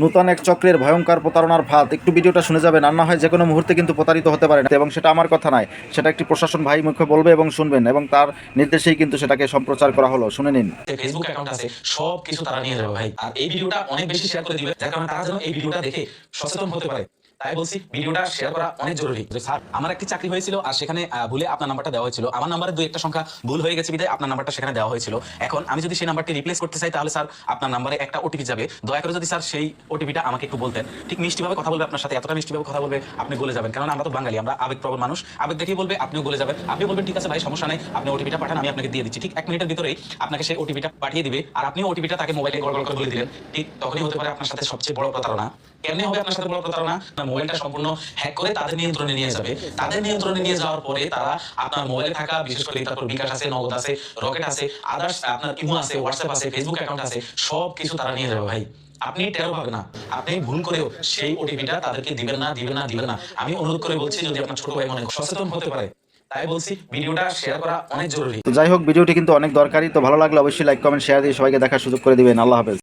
নূতন এক চক্রের ভয়ঙ্কর প্রতারণার ভাত একটু ভিডিওটা শুনে যাবেন। আর না হয় যে কোনো মুহূর্তে কিন্তু প্রতারিত হতে পারেন। এবং সেটা আমার কথা নয়। সেটা একটি প্রশাসন ভাই মুখে বলবে এবং শুনবেন। এবং তার নির্দেশেই কিন্তু সেটাকে সম্প্রচার করা হলো। শুনে নিন। ফেসবুক অ্যাকাউন্ট আছে সব কিছু তারা নিয়ে যাবে ভাই। আর এই ভিডিওটা অনেক বেশি শেয়ার করে দিবে। যার কারণে তারা যেন এই ভিডিওটা দেখে সচেতন হতে পারে। তাই বলছি, ভিডিওটা শেয়ার করা অনেক জরুরি। যে স্যার, আমার একটি চাকরি হয়েছিল আর সেখানে ভুলে আপনার নাম্বারটা দেওয়া হয়েছিল। আমার নাম্বারে দুই একটা সংখ্যা ভুল হয়ে গেছে বিধায় আপনার নাম্বারটা সেখানে দেওয়া হয়েছিল। এখন আমি যদি সেই নাম্বারটি রিপ্লেস করতে চাই, তাহলে স্যার, আপনার নাম্বারে একটা ওটিপি যাবে। দয়া করে যদি স্যার সেই ওটিপিটা আমাকে একটু বলতেন। ঠিক মিষ্টিভাবে কথা বলবে আপনার সাথে, এতটা মিষ্টিভাবে কথা বলবে, আপনি বলে যাবেন। কারণ আমরা তো বাঙালি, আমরা আবেগপ্রবণ মানুষ। আবেগ দেখেই বলবে, আপনিও বলে যাবেন। আপনি বলবেন, ঠিক আছে ভাই, সমস্যা নাই, আপনি ওটিপিটা পাঠান, আমি আপনাকে দিয়ে দিচ্ছি। ঠিক এক মিনিটের ভিতরেই আপনাকে সেই ওটিপিটা পাঠিয়ে দিবে। আর আপনিও ওটিপিটা তাকে মোবাইলে গড়গড় করে দিলেন। ঠিক তখনই হতে পারে আপনার সাথে সবচেয়ে বড় প্রতারণা। কেমনি হবে আপনার সাথে প্রতারণা? মোবাইলটা সম্পূর্ণ হ্যাক করে তাদের নিয়ন্ত্রণে নিয়ে যাবে। তাদের নিয়ন্ত্রণে নিয়ে যাওয়ার পরে তারা আপনার মোবাইলে থাকা, বিশেষ করে তারপর বিকাশ আছে, নগদ আছে, রকেট আছে আদার্স আপনার ইমো আছে, হোয়াটসঅ্যাপ আছে ফেসবুক অ্যাকাউন্ট আছে সব কিছু তারা নিয়ে যাবে ভাই। আপনি টেরো পাবেন না। আপনি ভুল করেও সেই ওটিপিটা তাদেরকে দিবেন না দিবেন না দিবেন না। আমি অনুরোধ করে বলছি, যদি আপনার ছোট ভাই মনে সচেতন হতে পারে, তাই বলছি ভিডিওটা শেয়ার করা অনেক জরুরি। যাই হোক, ভিডিওটি কিন্তু অনেক দরকারি। তো ভালো লাগলে অবশ্যই লাইক কমেন্ট শেয়ার দিয়ে সবাইকে দেখার সুযোগ করে দিবেন। আল্লাহ হাফেজ।